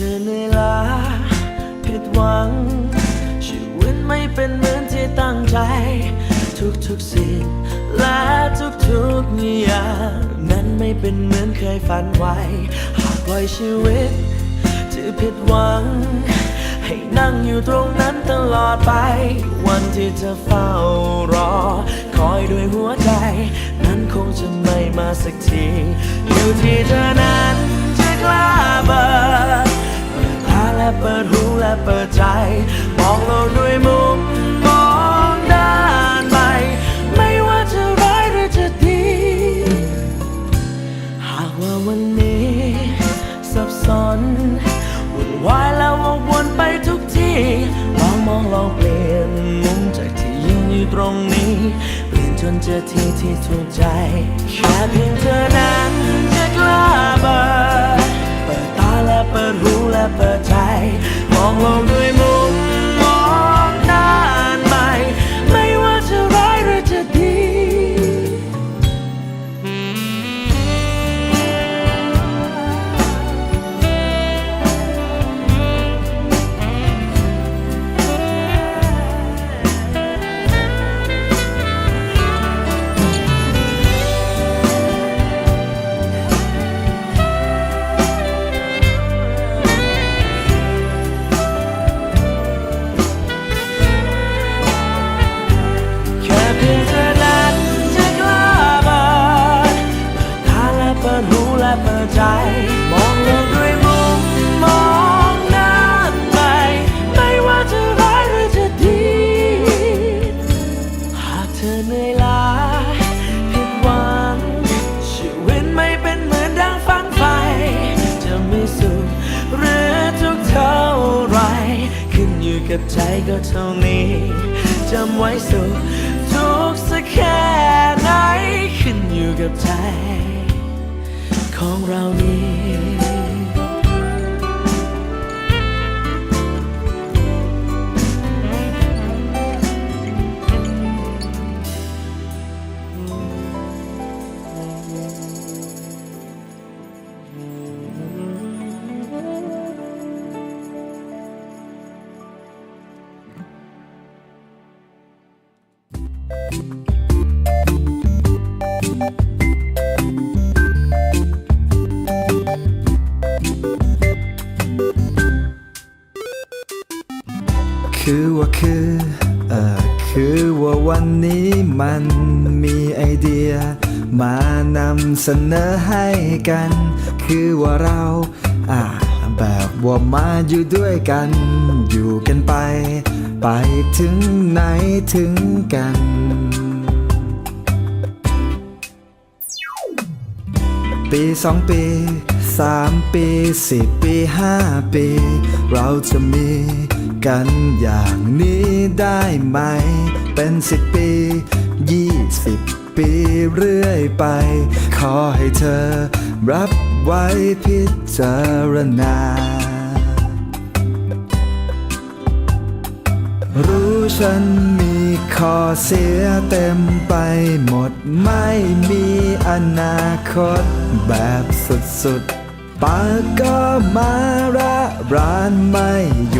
ธอเหนื่อยล้าผิดหวัง ชีวิตไม่เป็นเหมือนที่ตั้งใจ ทุกทุกสิ่งและทุกทุกนิยามนั้นไม่เป็นเหมือนเคยฝันไว้ หากปล่อยชีวิตจะผิดหวัง ให้นั่งอยู่ตรงนั้นตลอดไป วันที่เธอเฝ้ารอ คอยด้วยหัวใจ นั้นคงจะไม่มาสักที อยู่ที่เธอ เปิดใจมองโลกด้วยมุมมองด้านใหม่ไม่ว่าจะร้ายหรือจะดี หากว่าวันนี้สับสนวุ่นวายแล้ววกวนไปทุกที่ลองมองลองเปลี่ยนมุมจากที่ยืนอยู่ตรงนี้เปลี่ยนจนเจอที่ที่ถูกใจแค่เพียงเธอนั้นจะกล้าเปิดเปิดตาและเปิดหูและเปิดใจ มอ ธอเหนื่อยล้าผิดหวัง ชีวิตไม่เป็นเหมือนดังฝันไฟจะไม่สุขหรือทุกเท่าไร ขึ้นอยู่กับใจก็เท่านี้จำไว้สุขทุกสักแค่ไหน ขึ้นอยู่กับใจ ของเรานี้ ว่าคือเออคือว่าวันนี้มันมีไอเดีย มานำเสนอให้กัน คือว่าเราอ่าแบบว่ามาอยู่ด้วยกัน อยู่กันไป ไปถึงไหนถึงกันปีสองปีสามปีสี่ปีห้าปี เราจะมี กันอย่างนี้ได้ไหม เป็นสิบปียี่สิบปีเรื่อยไป ขอให้เธอรับไว้พิจารณา รู้ฉันมีข้อเสียเต็มไปหมดไม่มีอนาคตแบบสุดๆปากก็มาระรานไม่หยุดแต่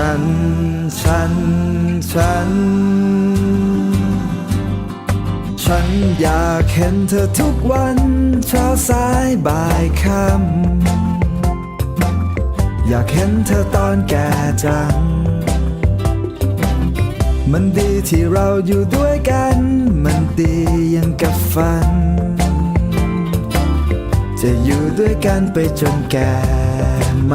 ฉัน ฉัน ฉัน ฉันอยากเห็นเธอทุกวันเช้าสายบ่ายค่ำอยากเห็นเธอตอนแก่จัง มันดีที่เราอยู่ด้วยกัน มันดียังกับฝัน จะอยู่ด้วยกันไปจนแก่ไหม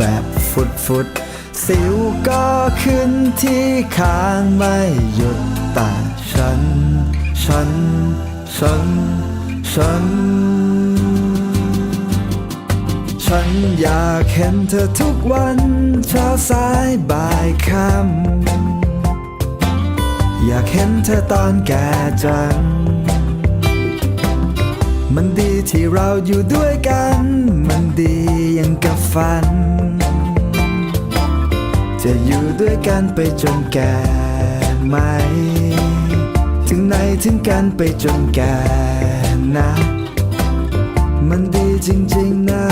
แบบฟุดฟุดสิวก็ขึ้นที่คางไม่หยุดแต่ฉัน ฉัน ฉัน ฉัน ฉันอยากเห็นเธอทุกวันเช้าสายบ่ายค่ำอยากเห็นเธอตอนแก่จัง มันดีที่เราอยู่ด้วยกัน มันดีย่างกับฝัน จะอยู่ด้วยกันไปจนแก่ไหม ถึงไหนถึงกันไปจนแก่นะ มันดีจริงๆนะ